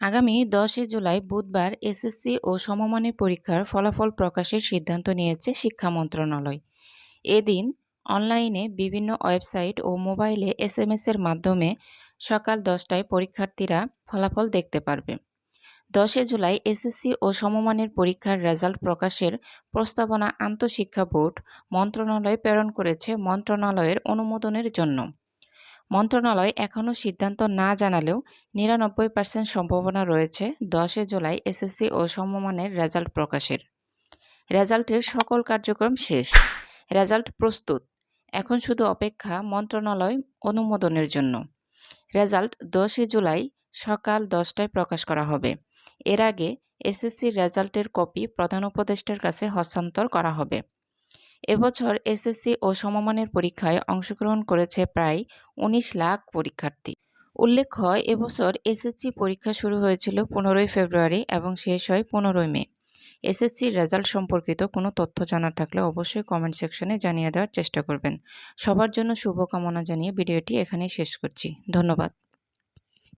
আগামী দশই জুলাই বুধবার এসএসসি ও সমমানের পরীক্ষার ফলাফল প্রকাশের সিদ্ধান্ত নিয়েছে শিক্ষা মন্ত্রণালয়। এদিন অনলাইনে বিভিন্ন ওয়েবসাইট ও মোবাইলে এসএমএস এর মাধ্যমে সকাল দশটায় পরীক্ষার্থীরা ফলাফল দেখতে পারবে। দশই জুলাই এসএসসি ও সমমানের পরীক্ষার রেজাল্ট প্রকাশের প্রস্তাবনা আন্তঃশিক্ষা বোর্ড মন্ত্রণালয় প্রেরণ করেছে মন্ত্রণালয়ের অনুমোদনের জন্য। মন্ত্রণালয় এখনও সিদ্ধান্ত না জানালেও নিরানব্বই পার্সেন্ট সম্ভাবনা রয়েছে দশই জুলাই এসএসসি ও সমমানের রেজাল্ট প্রকাশের। রেজাল্টের সকল কার্যক্রম শেষ। রেজাল্ট প্রস্তুত। এখন শুধু অপেক্ষা মন্ত্রণালয় অনুমোদনের জন্য। রেজাল্ট দশই জুলাই সকাল দশটায় প্রকাশ করা হবে। এর আগে এসএসসির রেজাল্টের কপি প্রধান উপদেষ্টার কাছে হস্তান্তর করা হবে। এবছর এসএসসি ও সমমানের পরীক্ষায় অংশগ্রহণ করেছে প্রায় উনিশ লাখ পরীক্ষার্থী। উল্লেখ্য, এবছর এসএসসি পরীক্ষা শুরু হয়েছিল পনেরোই ফেব্রুয়ারি এবং শেষ হয় পনেরোই মে। এসএসসির রেজাল্ট সম্পর্কিত কোনো তথ্য জানার থাকলে অবশ্যই কমেন্ট সেকশনে জানিয়ে দেওয়ার চেষ্টা করবেন। সবার জন্য শুভকামনা জানিয়ে ভিডিওটি এখানেই শেষ করছি। ধন্যবাদ।